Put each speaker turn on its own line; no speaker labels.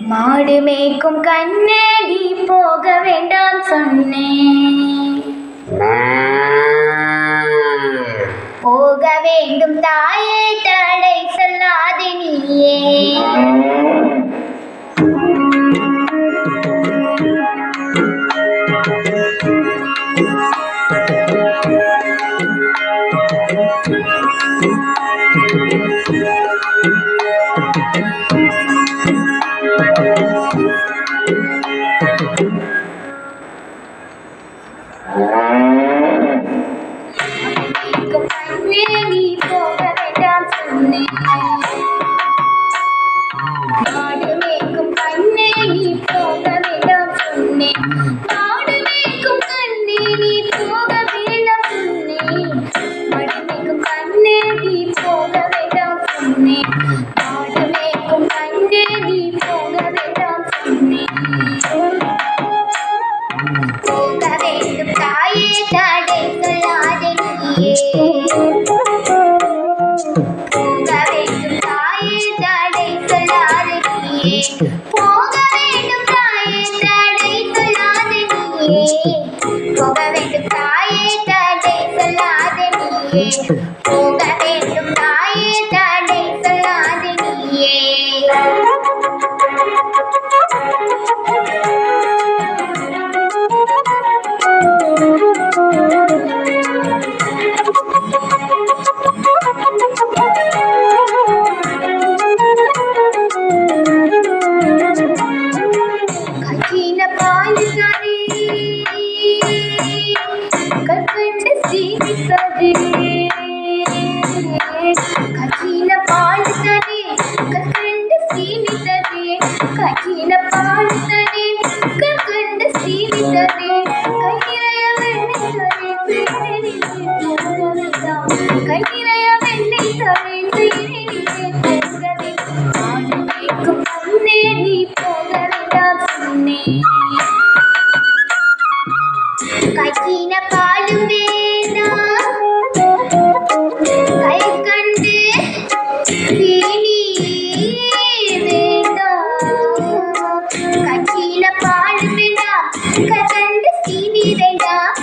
மாடு மேய்க்கும் கண்ணடி போக வேண்டாம் சொன்னேன் போக வேண்டும் தாயே தடை சொல்லாதே நீயே. thank you நீ போக வேண்டாம் சொன்னேன் மாடு போக வேண்டும் தாயே தடை சொல்லாதே நீயே. போக வேண்டும் தாயே தடை சொல்லாதே நீயே. போக வேண்டும் தாயே தடை சொல்லாதே நீயே. போக வேண்டும் தாயே தடை சொல்லாதே நீயே. பாலித்தானே கற்கண்டு சீவித்தானே கச்சின பாலித்தானே கற்கண்டு சீவித்தானே கச்சின பாலித்தானே கற்கண்டு சீவித்தானே கையிலைய வெண்ணெய் தரேன் வெண்ணெய் தரேன் கையிலைய கக்கின பாலும் வேண்டாம் கை கண்டு தீனி வேண்டாம் கக்கின பாலும் வேண்டாம் கை கண்டு தீனி வேண்டாம்